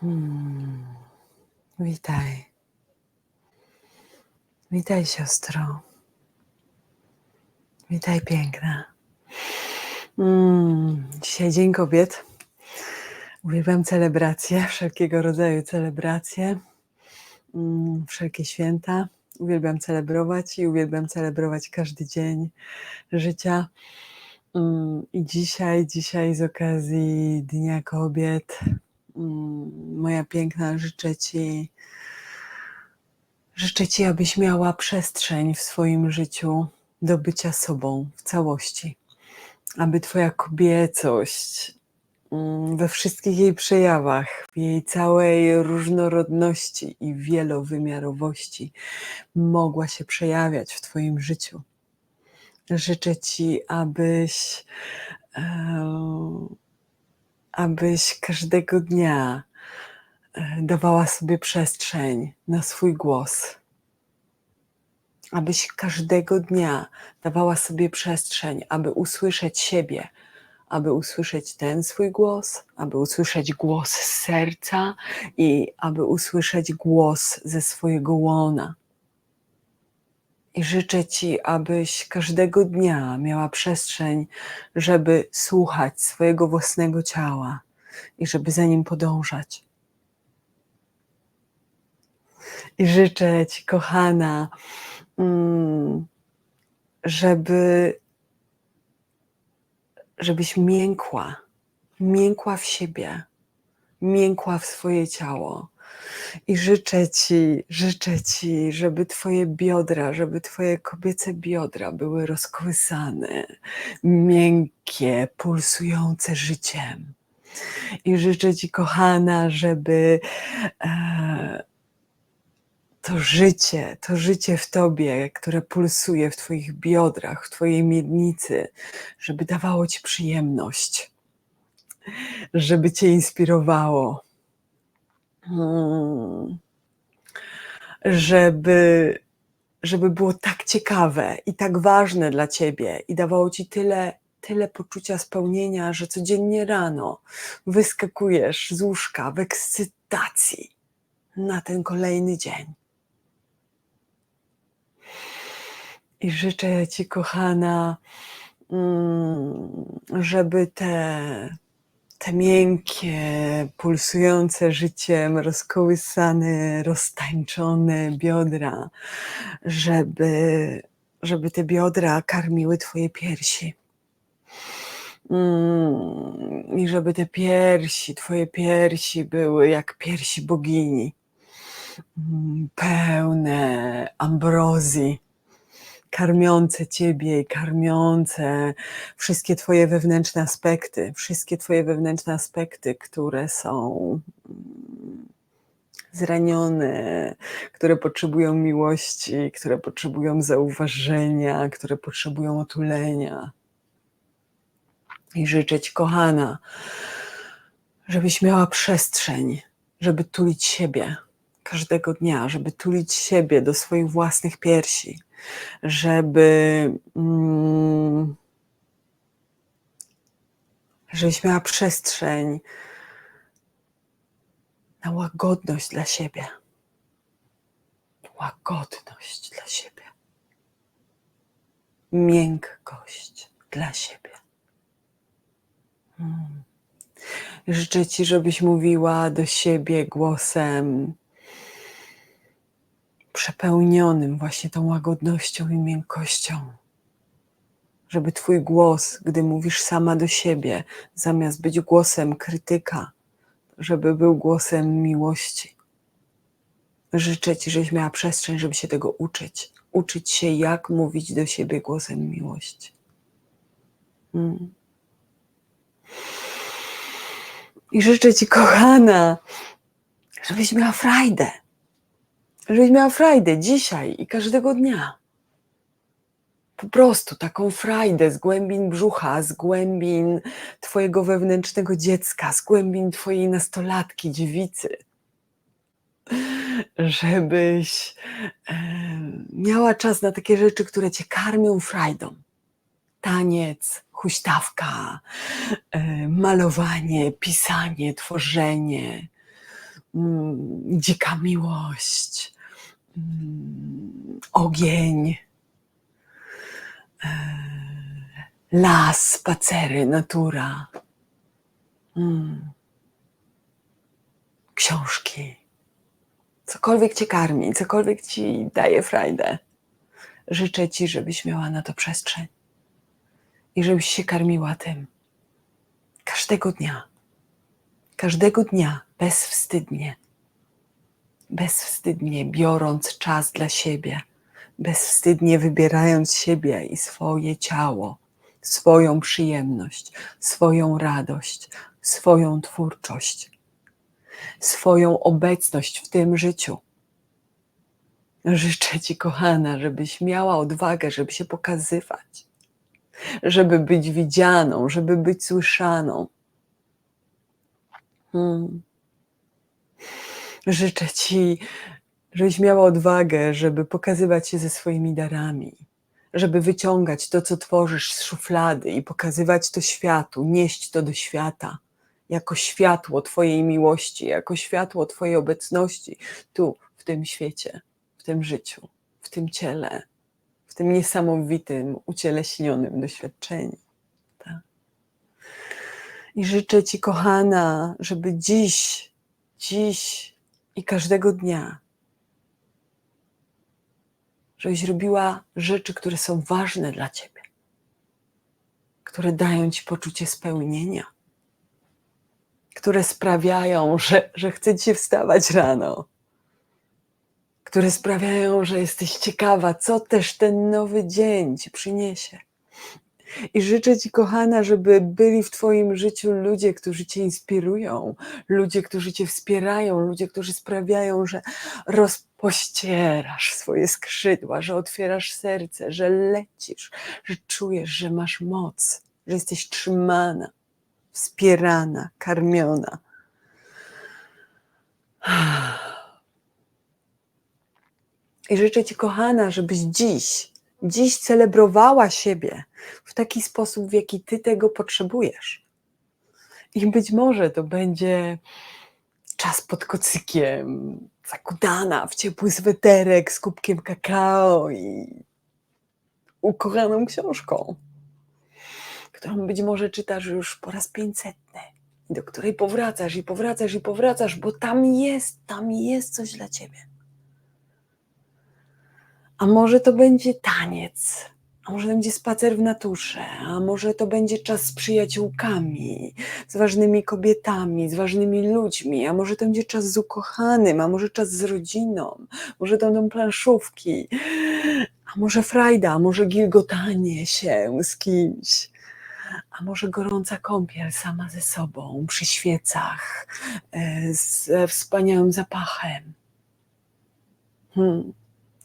Hmm. Witaj. Witaj, siostro. Witaj, piękna. Mm. Dzisiaj Dzień Kobiet. Uwielbiam celebracje, wszelkiego rodzaju celebracje, mm, wszelkie święta. Uwielbiam celebrować i uwielbiam celebrować każdy dzień życia. Mm, I dzisiaj, dzisiaj z okazji Dnia Kobiet, moja piękna, życzę Ci, życzę Ci, abyś miała przestrzeń w swoim życiu do bycia sobą w całości. Aby Twoja kobiecość mm, we wszystkich jej przejawach, w jej całej różnorodności i wielowymiarowości mogła się przejawiać w Twoim życiu. Życzę Ci, abyś, abyś każdego dnia e, dawała sobie przestrzeń na swój głos. Abyś każdego dnia dawała sobie przestrzeń, aby usłyszeć siebie, aby usłyszeć ten swój głos, aby usłyszeć głos z serca i aby usłyszeć głos ze swojego łona. I życzę Ci, abyś każdego dnia miała przestrzeń, żeby słuchać swojego własnego ciała i żeby za nim podążać. I życzę Ci, kochana, mm, żeby, żebyś miękła, miękła w siebie, miękła w swoje ciało. I życzę Ci, życzę Ci, żeby Twoje biodra, żeby Twoje kobiece biodra były rozkołysane, miękkie, pulsujące życiem. I życzę Ci, kochana, żeby e, to życie, to życie w Tobie, które pulsuje w Twoich biodrach, w Twojej miednicy, żeby dawało Ci przyjemność, żeby Cię inspirowało, żeby, żeby było tak ciekawe i tak ważne dla Ciebie i dawało Ci tyle, tyle poczucia spełnienia, że codziennie rano wyskakujesz z łóżka w ekscytacji na ten kolejny dzień. I życzę Ci, kochana, mm, żeby te, te miękkie, pulsujące życiem, rozkołysane, roztańczone biodra, żeby, żeby te biodra karmiły Twoje piersi. Mm, I żeby te piersi, Twoje piersi były jak piersi bogini, mm, pełne ambrozji karmiące Ciebie i karmiące wszystkie Twoje wewnętrzne aspekty, wszystkie Twoje wewnętrzne aspekty, które są mm, zranione, które potrzebują miłości, które potrzebują zauważenia, które potrzebują otulenia. I życzę Ci, kochana, żebyś miała przestrzeń, żeby tulić siebie każdego dnia, żeby tulić siebie do swoich własnych piersi, żeby, mm, żebyś miała przestrzeń na łagodność dla siebie. Łagodność dla siebie. Miękkość dla siebie. Mm. Życzę Ci, żebyś mówiła do siebie głosem przepełnionym właśnie tą łagodnością i miękkością. Żeby Twój głos, gdy mówisz sama do siebie, zamiast być głosem krytyka, żeby był głosem miłości. Życzę Ci, żebyś miała przestrzeń, żeby się tego uczyć. Uczyć się, jak mówić do siebie głosem miłości. Hmm. I życzę Ci, kochana, żebyś miała frajdę żebyś miała frajdę dzisiaj i każdego dnia. Po prostu taką frajdę z głębin brzucha, z głębin Twojego wewnętrznego dziecka, z głębin Twojej nastolatki, dziewicy. Żebyś miała czas na takie rzeczy, które Cię karmią frajdą. Taniec, huśtawka, malowanie, pisanie, tworzenie, mm, dzika miłość, ogień, e, las, spacery, natura, mm, książki. Cokolwiek cię karmi, cokolwiek ci daje frajdę. Życzę ci, żebyś miała na to przestrzeń i żebyś się karmiła tym każdego dnia. Każdego dnia bezwstydnie. Bezwstydnie biorąc czas dla siebie, bezwstydnie wybierając siebie i swoje ciało, swoją przyjemność, swoją radość, swoją twórczość, swoją obecność w tym życiu. Życzę Ci, kochana, żebyś miała odwagę, żeby się pokazywać, żeby być widzianą, żeby być słyszaną. Hmm. Życzę Ci, żebyś miała odwagę, żeby pokazywać się ze swoimi darami, żeby wyciągać to, co tworzysz z szuflady i pokazywać to światu, nieść to do świata jako światło Twojej miłości, jako światło Twojej obecności tu, w tym świecie, w tym życiu, w tym ciele, w tym niesamowitym, ucieleśnionym doświadczeniu. Tak? I życzę Ci, kochana, żeby dziś, dziś i każdego dnia, żebyś robiła rzeczy, które są ważne dla Ciebie, które dają Ci poczucie spełnienia które sprawiają, że, że chce ci się wstawać rano, które sprawiają, że jesteś ciekawa, co też ten nowy dzień ci przyniesie. I życzę Ci, kochana, żeby byli w Twoim życiu ludzie, którzy Cię inspirują, ludzie, którzy Cię wspierają, ludzie, którzy sprawiają, że rozpościerasz swoje skrzydła, że otwierasz serce, że lecisz, że czujesz, że masz moc, że jesteś trzymana wspierana, karmiona. I życzę Ci, kochana, żebyś dziś, dziś celebrowała siebie w taki sposób, w jaki Ty tego potrzebujesz. I być może to będzie czas pod kocykiem, zakudana w ciepły sweterek z kubkiem kakao i ukochaną książką którą być może czytasz już po raz pięćsetny, do której powracasz i powracasz i powracasz, bo tam jest, tam jest coś dla ciebie. A może to będzie taniec, a może to będzie spacer w naturze, a może to będzie czas z przyjaciółkami, z ważnymi kobietami, z ważnymi ludźmi, a może to będzie czas z ukochanym, a może czas z rodziną, może to będą planszówki, a może frajda, a może gilgotanie się z kimś, a może gorąca kąpiel sama ze sobą, przy świecach, e, ze wspaniałym zapachem. Hmm.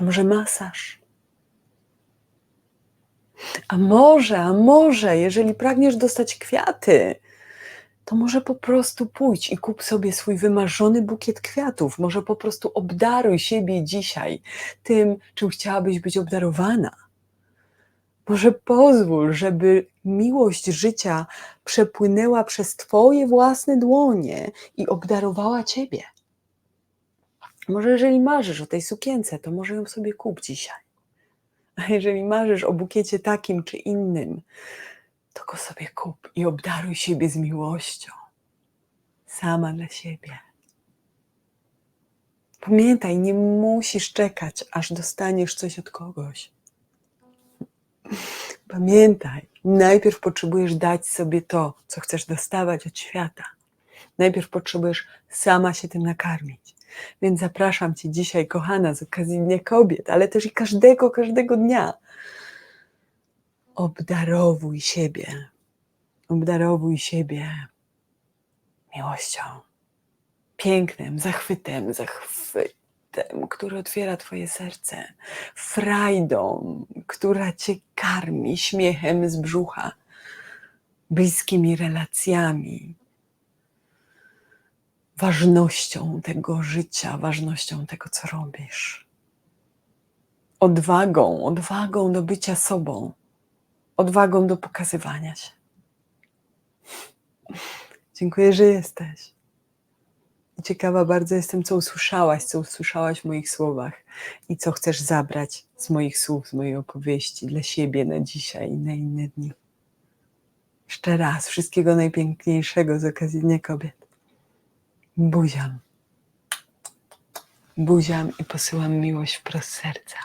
A może masaż? A może, a może, jeżeli pragniesz dostać kwiaty, to może po prostu pójdź i kup sobie swój wymarzony bukiet kwiatów. Może po prostu obdaruj siebie dzisiaj tym, czym chciałabyś być obdarowana. Może pozwól, żeby miłość życia przepłynęła przez Twoje własne dłonie i obdarowała Ciebie. Może jeżeli marzysz o tej sukience, to może ją sobie kup dzisiaj. A jeżeli marzysz o bukiecie takim czy innym, to go sobie kup i obdaruj siebie z miłością. Sama dla siebie. Pamiętaj, nie musisz czekać, aż dostaniesz coś od kogoś. Pamiętaj, najpierw potrzebujesz dać sobie to, co chcesz dostawać od świata. Najpierw potrzebujesz sama się tym nakarmić. Więc zapraszam Cię dzisiaj, kochana, z okazji Dnia Kobiet, ale też i każdego, każdego dnia. Obdarowuj siebie. Obdarowuj siebie miłością, pięknym, zachwytem, zachwytem który otwiera Twoje serce, frajdą, która Cię karmi śmiechem z brzucha, bliskimi relacjami, ważnością tego życia, ważnością tego, co robisz. Odwagą, odwagą do bycia sobą, odwagą do pokazywania się. Dziękuję, że jesteś. ciekawa bardzo jestem, co usłyszałaś, co usłyszałaś w moich słowach i co chcesz zabrać z moich słów, z mojej opowieści dla siebie na dzisiaj i na inne dni. Jeszcze raz wszystkiego najpiękniejszego z okazji Dnia Kobiet. Buziam. Buziam i posyłam miłość wprost serca.